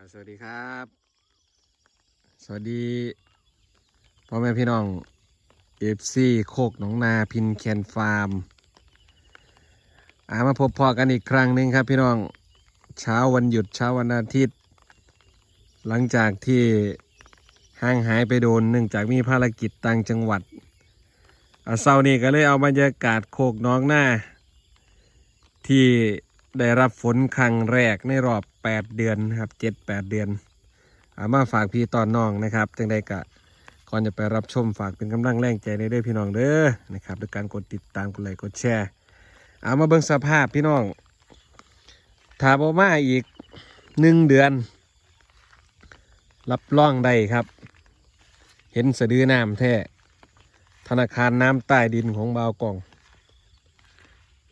สวัสดีครับ สวัสดีพ่อแม่พี่น้องเอฟซีโคกหนองนาพินแคนฟาร์มอามาพบพอกันอีกครั้งหนึ่งครับพี่น้องเช้าวันหยุดเช้าวันอาทิตย์ หลังจากที่ห่างหายไปโดนเนื่องจากมีภารกิจต่างจังหวัดอ่าเช้านี้ก็เลยเอาบรรยากาศโคกน้องหน้า ที่ได้รับฝนครั้งแรกในรอบ 8เดือนนะครับ7-8เดือนเอามาฝากพี่ตอนน้องนะครับจังใดกะก่อนจะไปรับชมฝากเป็นกำลังแรงใจในเด้อพี่น้องเด้อนะครับด้วยการกดติดตามกดไลค์กดแชร์เอามาเบิ่งสภาพพี่น้องถ้าบ่มาอีกหนึ่งเดือน รับรองได้ครับ เห็นสะดือน้ำแท้ธนาคารน้ำใต้ดินของบาวกล่อง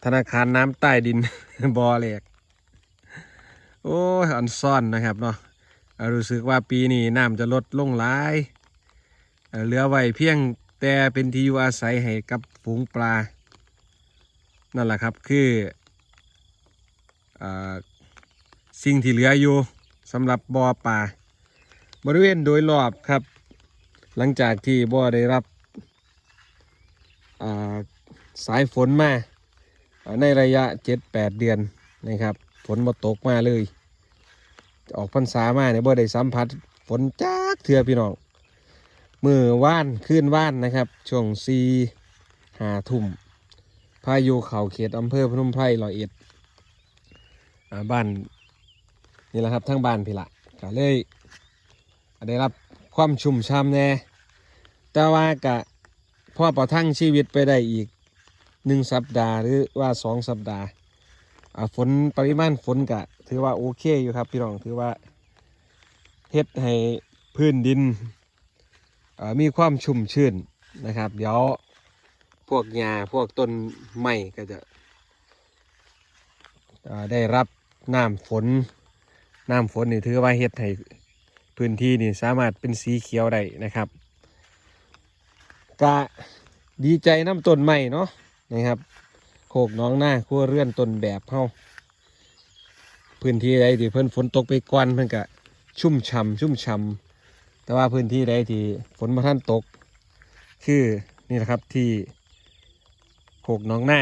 ธนาคารน้ำใต้ดิน บอเหล็ก โอ้ยอันซ่อนนะครับเนาะรู้สึกว่าปีนี้น้ำจะลดลงหลายเเหลือไว้เพียงแต่เป็นที่อยู่อาศัยให้กับฝูงปลา นั่นแหละครับคืออสิ่งที่เหลืออยู่สำหรับบ่อปลาบริเวณโดยรอบครับ หลังจากที่บ่อได้รับสายฝนมาในระยะ 7-8 เดือนนะครับ ฝนมาตกมาเลย ออกพรรษามาเนี่ยบ่ได้สัมผัสฝนจักเถื่อพี่น้องมือว่านขึ้นว่านนะครับ ช่วงซีหาทุ่มพายุเข่าเขตอำเภอพนมไพรรอยเอ็ดอบ้านนี่แหละครับทั้งบ้านพี่ละก็เลยได้รับความชุ่มช่ำแน่แต่ว่ากะพ่อประทังชีวิตไปได้อีกหนึ่งสัปดาห์หรือว่าสองสัปดาห์ฝนปริมาณฝนกะ ถือว่าโอเคอยู่ครับพี่น้องถือว่าเฮ็ดให้พื้นดินมีความชุ่มชื้นนะครับ เดี๋ยวพวกหญ้าพวกต้นไม้ก็จะได้รับน้ำฝนน้ำฝนนี่ถือว่าเฮ็ดให้พื้นที่นี่สามารถเป็นสีเขียวได้นะครับกะดีใจน้ำต้นไม้เนาะนะครับ โคกน้องหน้าครัวเรือนต้นแบบเฮา พื้นที่ใดที่เพิ่นฝนตกไปก่อนเพิ่นก็ชุ่มฉ่ำชุ่มฉ่ำแต่ว่าพื้นที่ใดที่ฝนมาท่านตก คือนี่แหละครับที่โคกน้องหน้า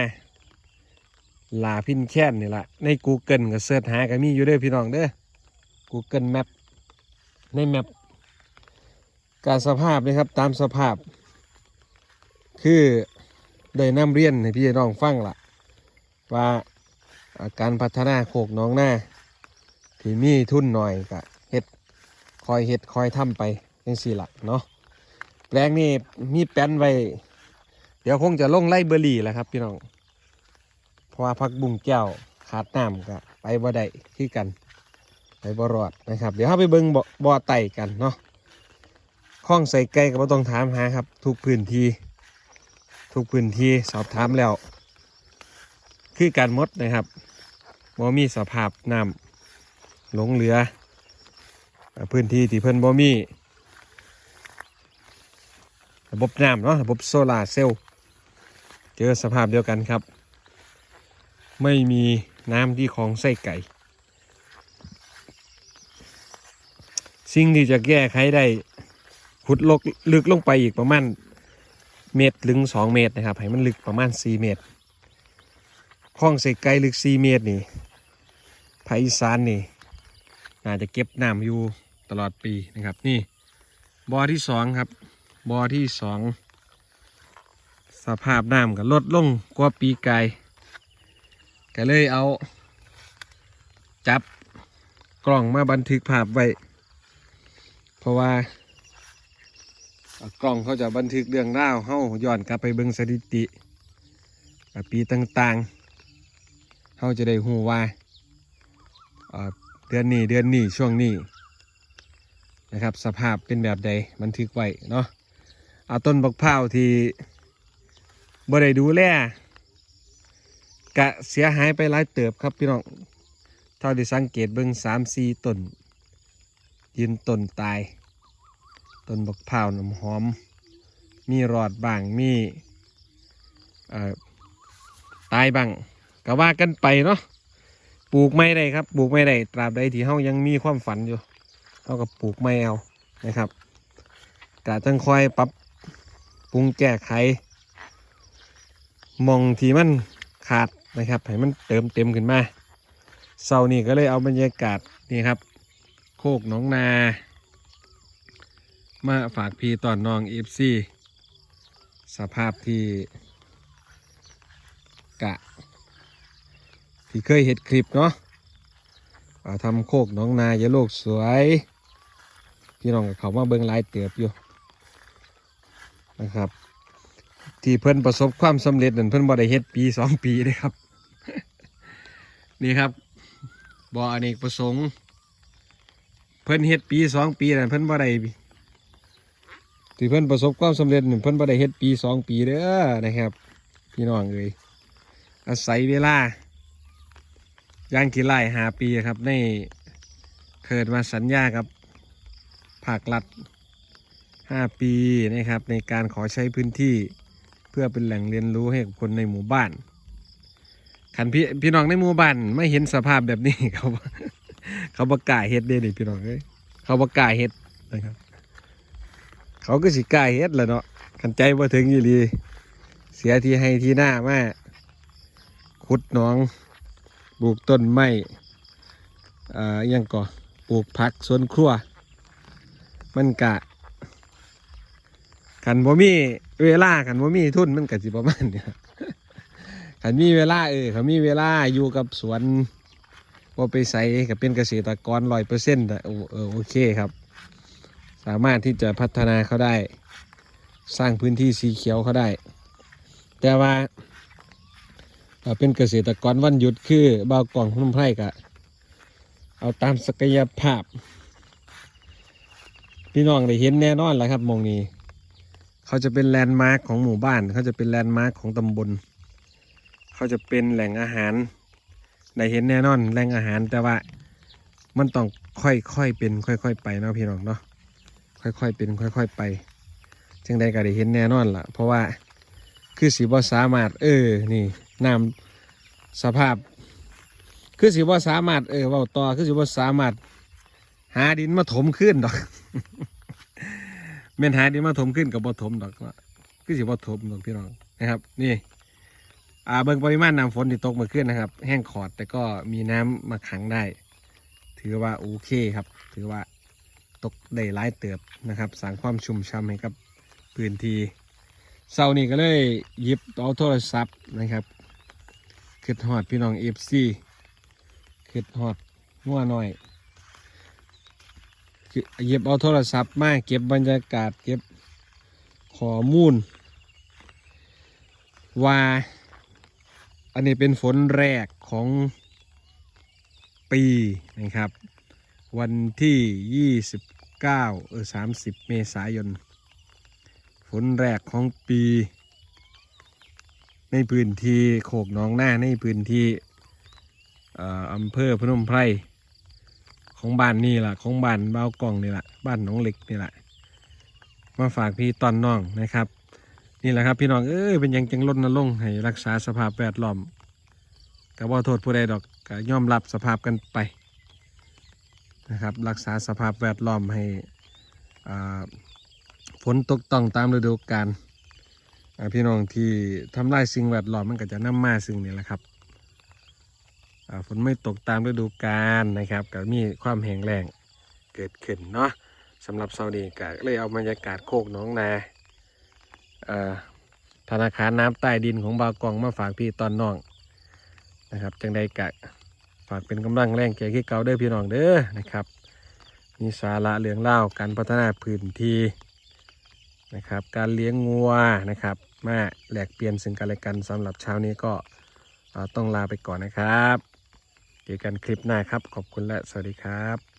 ลาพินแค้นนี่แหละใน Google ก็เสิร์ชหาก็มีอยู่เด้อพี่น้องเด้อ Google Map ในแมปการสภาพนะครับตามสภาพ คือได้นำเรียนให้พี่น้องฟังละว่า การพัฒนาโคกน้องหน้าที่มีทุนหน่อยก็เฮ็ดคอยเฮ็ดคอยทำไปจังสี่ละเนาะแปลงนี้มีแป้นไว้เดี๋ยวคงจะลงไล่เบอร์รี่แหละครับพี่น้องเพราะว่าพักบุ้งแก้วขาดน้ำก็ไปบ่ได้คือกันไปบ่รอดนะครับ เดี๋ยวเราไปเบิ่งบ่บ่อไต่กันเนาะข้องใส่ไก่ก็บ่ต้องถามหาครับ ทุกพื้นที่ ทุกพื้นที่สอบถามแล้ว คือการมดนะครับ บ่มีสภาพน้ำหลงเหลือ พื้นที่ที่เพิ่นบ่มีระบบน้ำเนาะระบบโซลาร์เซลล์เจอสภาพเดียวกันครับ ไม่มีน้ำที่ของใส่ไก่ สิ่งที่จะแก้ไขได้ขุดลกลึกลงไปอีกประมาณเมตรถึงสองเมตรนะครับให้มันลึกประมาณสี่เมตรคลองใส่ไกลลึกสี่เมตรนี่ ภาคอีสานนี่ น่าจะเก็บน้ำอยู่ตลอดปีนะครับ นี่บ่อที่สองครับบ่อที่สองสภาพน้ำก็ลดลงกว่าปีกายก็เลยเอา จับกล้องมาบันทึกภาพไว้ เพราะว่ากล้องเขาจะบันทึกเรื่องราวเฮาย้อนกลับไปเบิ่งสถิติ ปีต่างๆเฮาจะได้ฮู้ว่าอ่า เดือนนี้เดือนนี้ช่วงนี้นะครับ สภาพเป็นแบบใดบันทึกไว้เนาะเอาต้นบักพร้าที่บ่ได้ดูแลกะเสียหายไปหลายเติบครับพี่น้องเท่าที่สังเกตเบิ่งสามสี่ต้น ยืนต้นตาย ต้นบักพร้าน้ำหอม มีรอดบางมีตายบางก็ว่ากันไปเนาะ ลูกไม่ได้ครับปลูกไม่ได้ตราบใดที่เฮายังมีความฝันอยู่เอากับปลูกไม่เอานะครับกะจังคอยปรับปรุงแก้ไขมองที่มันขาดนะครับให้มันเติมเต็มขึ้นมาเสานี้ก็เลยเอาบรรยากาศนี่ครับ โคกหนองนา มาฝากพี่ตอนนองเอฟซีสภาพที่กะ ที่เคยเห็นคลิปเนาะทำโคกน้องนาอย่าโลกสวย พี่น้องกับเขามาเบิ่งหลายเติบอยู่นะครับ ที่เพิ่อนประสบความสำเร็จนั่นเพิ่อนบ่ได้เฮ็ดปีสองปีเลยครับ นี่ครับบ่ออเนกประสงค์ เพิ่อนเฮ็ดปีสองปีนั่นเพิ่อนบ่ได้ที่เพิ่อนประสบความสำเร็จนั่นเพิ่อนบ่ได้เฮ็ดปีสองปีเด้อนะครับ พี่น้องเอ้ยอาศัยเวลา ย่างกี่ไร่หาปีครับในเกิดมาสัญญากับภาครัฐห้าปีนะครับ ในการขอใช้พื้นที่เพื่อเป็นแหล่งเรียนรู้ให้กับคนในหมู่บ้านขันพี่พี่น้องในหมู่บ้านไม่เห็นสภาพแบบนี้เขาเขาประกล้าเฮ็ดเด้นี่พี่น้องเอ้ยเขาประกล้าเฮ็ดนะครับ เขาก็สิกล้าเฮ็ดแหละเนาะขันใจว่าถึงอยู่ดีเสียทีให้ที่หน้ามาขุดหนอง ปลูกต้นไม้อ่ายังก่อปลูกผักสวนครัว มันกะขันบ่มีเวลาขันบ่มีทุนมันกะสิประมาณเนี้ยขันมีเวลาเออขันมีเวลาอยู่กับสวนว่าไปใส่กับเป็นเกษตรกรร้อยเปอร์เซ็นต์เออโอเคครับ สามารถที่จะพัฒนาเขาได้ สร้างพื้นที่สีเขียวเขาได้ แต่ว่า เป็นเกษตรกรวันหยุดคือบ่าวกล่องพนมไพรกะ เอาตามศักยภาพ พี่น้องได้เห็นแน่นอนแหล้วครับมองนี้ เขาจะเป็นแลนด์มาร์คของหมู่บ้าน เขาจะเป็นแลนด์มาร์คของตำบล เขาจะเป็นแหล่งอาหารได้เห็นแน่นอนแหล่งอาหารแต่ว่ามันต้องค่อยๆเป็น ค่อย ๆ ไปเนาะพี่น้องเนาะค่อยๆเป็น ค่อย ๆ ไปจึงใดก็ได้เห็นแน่นอนล่ะ เพราะว่าคือสีบ่สามารถเออนี่ น้ำสภาพ คือสิว่าสามารถเออเว่าต่อคือสิว่าสามารถ หาดินมาถมขึ้นดอกเม่นหาดินมาถมขึ้นกับบ่ถมดอกคือสิบ่ถมดอกพี่น้องนะครับ นี่อ่าเบิ่งปริมาณน้ำฝนที่ตกมาขึ้นนะครับ แห้งขอดแต่ก็มีน้ำมาขังได้ ถือว่าโอเคครับ ถือว่าตกได้หลายเติบนะครับสร้างความชุ่มช่ำให้กับพื้นที่เสาร์นี้ก็เลยหยิบเอาโทรศัพท์นะครับ คิดฮอดพี่น้องเอฟซีคิดฮอดงัวหน่อยคือหยิบเอาโทรศัพท์มาเก็บบรรยากาศเก็บข้อมูล ว่าอันนี้เป็นฝนแรกของปีนะครับ วันที่ 29เออ30 เมษายน ฝนแรกของปี ในพื้นที่โขกหนองหน้าในพื้นที่อำเภอพนมไพรของบ้านนี่แหละของบ้านบ้ากล่องนี่แหละบ้านหนองเหล็กนี่แหละมาฝากพี่ตอนน้องนะครับ นี่แหละครับพี่น้องเอ้ยเป็นยังจังลดนลงให้รักษาสภาพแวดล้อมก็บ่โทษผู้ใดดอกก็ยอมรับสภาพกันไปนะครับ รักษาสภาพแวดล้อมให้ฝนตกต้องตามฤดูกาล พี่น้องที่ทำลายสิ่งแวดล้อมมันก็จะนำมาสิ่งนี้แหละครับอ่าฝนไม่ตกตามฤดูกาลนะครับก็มีความแห้งแล้งเกิดขึ้นเนาะสำหรับเซาดีก็เลยเอาบรรยากาศโคกหน้องนาเอ่อธนาคารน้ำใต้ดินของบากองมาฝากพี่ตอนน้องนะครับจังใดกะฝากเป็นกำลังแรงแก่ขี้เกาเด้อพี่น้องเด้อนะครับ มีสาระเรื่องเล่าการพัฒนาพื้นที่ นะครับ การเลี้ยงงัวนะครับมาแหลกเปลี่ยนซึ่งกันและกันสำหรับเช้านี้ก็ต้องลาไปก่อนนะครับ เจอกันคลิปหน้าครับ ขอบคุณและสวัสดีครับ